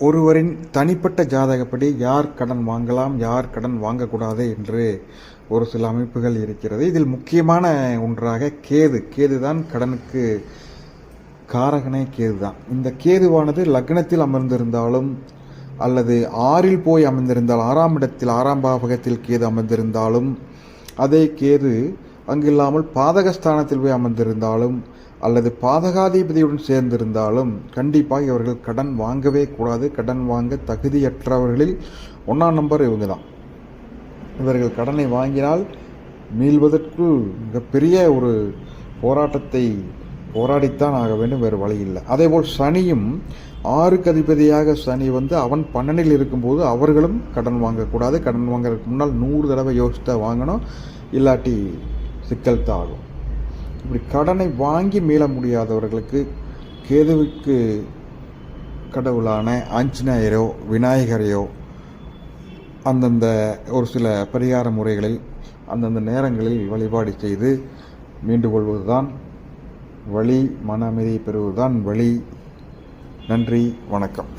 ஒருவரின் தனிப்பட்ட ஜாதகப்படி யார் கடன் வாங்கலாம் யார் கடன் வாங்கக்கூடாது என்று ஒரு சில அமைப்புகள் இருக்கிறது. இதில் முக்கியமான ஒன்றாக கேது. கேது தான் கடனுக்கு காரகனே கேது தான் இந்த கேதுவானது லக்னத்தில் அமர்ந்திருந்தாலும் அல்லது ஆறில் போய் அமர்ந்திருந்தால் ஆறாம் இடத்தில் ஆறாம் பாவகத்தில் கேது அமர்ந்திருந்தாலும் அதே கேது அங்கில்லாமல் பாதகஸ்தானத்தில் போய் அமர்ந்திருந்தாலும் அல்லது பாதகாதிபதியுடன் சேர்ந்திருந்தாலும் கண்டிப்பாக இவர்கள் கடன் வாங்கவே கூடாது கடன் வாங்க தகுதியற்றவர்களில் ஒன்றாம் நம்பர் இவங்க தான் இவர்கள் கடனை வாங்கினால் மீள்வதற்கு மிகப்பெரிய ஒரு போராட்டத்தை போராடித்தான் ஆக வேண்டும் வேறு வழி இல்லை. அதேபோல் சனியும் ஆறுக்கு அதிபதியாக சனி வந்து அவன் பன்னனில் இருக்கும்போது அவர்களும் கடன் வாங்கக்கூடாது. கடன் வாங்குறதுக்கு முன்னால் நூறு தடவை யோசித்தா வாங்கணும் இல்லாட்டி சிக்கல் தான் ஆகும். இப்படி கடனை வாங்கி மீள முடியாதவர்களுக்கு கேதுவுக்கு கடவுளான ஆஞ்சநேயரோ விநாயகரையோ அந்தந்த ஒரு சில பரிகார முறைகளில் அந்தந்த நேரங்களில் வழிபாடு செய்து மீண்டு கொள்வதுதான் வழி மன அமைதியை பெறுவதுதான் வழி. நன்றி வணக்கம்.